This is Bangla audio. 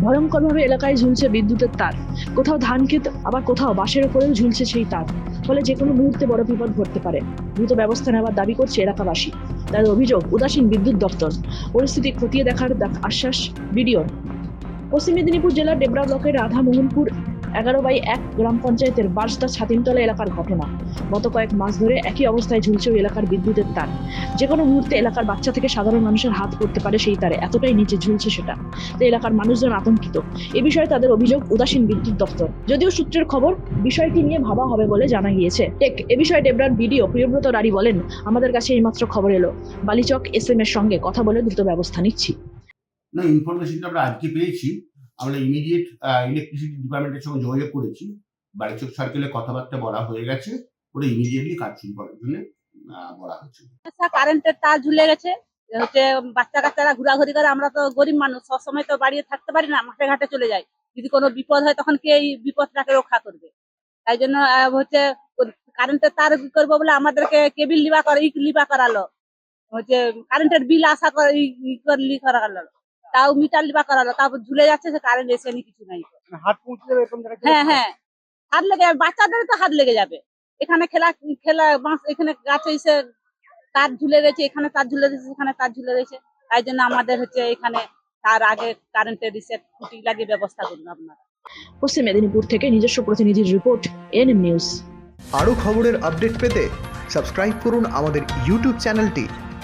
ভয়ঙ্করভাবে এলাকায় ঝুলছে বিদ্যুতের তার। কোথাও ধান ক্ষেত, আবার কোথাও বাঁশের ওপরেও ঝুলছে সেই তার। ফলে যে কোনো মুহূর্তে বড় বিপদ ঘটতে পারে। দ্রুত ব্যবস্থা নেওয়ার দাবি করছে এলাকাবাসী। তাদের অভিযোগ, উদাসীন বিদ্যুৎ দপ্তর। পরিস্থিতি খতিয়ে দেখার দেখ- আশ্বাস বিডিও পশ্চিম মেদিনীপুর জেলার ডেবরা ব্লকের রাধা মোহনপুর এগারো বাই এক গ্রাম পঞ্চায়েতের বার্সদা ছাতিমতলা এলাকার ঘটনা। গত কয়েক মাস ধরে একই অবস্থায় ঝুলছে ওই এলাকার বিদ্যুতের তার। যে কোনো মুহূর্তে এলাকার বাচ্চা থেকে সাধারণ মানুষের হাত পড়তে পারে সেই তারে, এতটাই নিচে ঝুলছে সেটা। তো এলাকার মানুষজন আতঙ্কিত। এ বিষয়ে তাদের অভিযোগ উদাসীন বিদ্যুৎ দপ্তর। যদিও সূত্রের খবর, বিষয়টি নিয়ে ভাবা হবে বলে জানা গিয়েছে। টেক, এ বিষয়ে ডেবরার বিডিও প্রিয়ব্রত রানী বলেন, আমাদের কাছে এইমাত্র খবর এলো। বালিচক এস এম এর সঙ্গে কথা বলে দ্রুত ব্যবস্থা নিচ্ছি। না ইনফরমেশনটা আমরা আজকে পেয়েছি। আমরা ইমিডিয়েট ইলেকট্রিসিটি ডিপার্টমেন্টের সঙ্গে যোগাযোগ করেছি বাড়িচক সার্কেলে কথাবার্তা বলা হয়ে গেছে ওরা ইমিডিয়েটলি কাজ শুরু করার জন্য বলা হচ্ছে আচ্ছা কারেন্টের তার ঝুলে গেছে হচ্ছে বাচ্চা কাচ্চারা ঘোরাঘুরি করে আমরা তো গরিব মানুষ সবসময় তো বাড়িতে থাকতে পারি না মাঠে ঘাটে চলে যাই যদি কোনো বিপদ হয় তখন কে এই বিপদটাকে রক্ষা করবে তাই জন্য হচ্ছে কারেন্টের তার করব বলে আমাদেরকে কেবিল লিবা করে লিবা করালো হচ্ছে কারেন্টের বিল আশা করে ই করলি করালো তাও মিটার লিবা করালো তারপর ঝুলে যাচ্ছে সে কারেন্ট এসে নি কিছু নাই। হাত পৌঁছে যাবে এরকম জায়গায় হ্যাঁ হ্যাঁ। হাত লেগে যাবে বাচ্চাদের তো হাত লেগে যাবে। এখানে খেলা খেলা বাঁশ এখানে গাছে এসে তার ঝুলে রয়েছে এখানে তার ঝুলে রয়েছে এখানে তার ঝুলে রয়েছে। তাই জন্য আমাদের হচ্ছে এখানে তার আগে কারেন্টের রিসেট খুঁটি লাগিয়ে ব্যবস্থা করুন আপনারা। পশ্চিম মেদিনীপুর থেকে নিজস্ব প্রতিনিধির রিপোর্ট এনএম নিউজ আরও খবরের আপডেট পেতে সাবস্ক্রাইব করুন আমাদের ইউটিউব চ্যানেলটি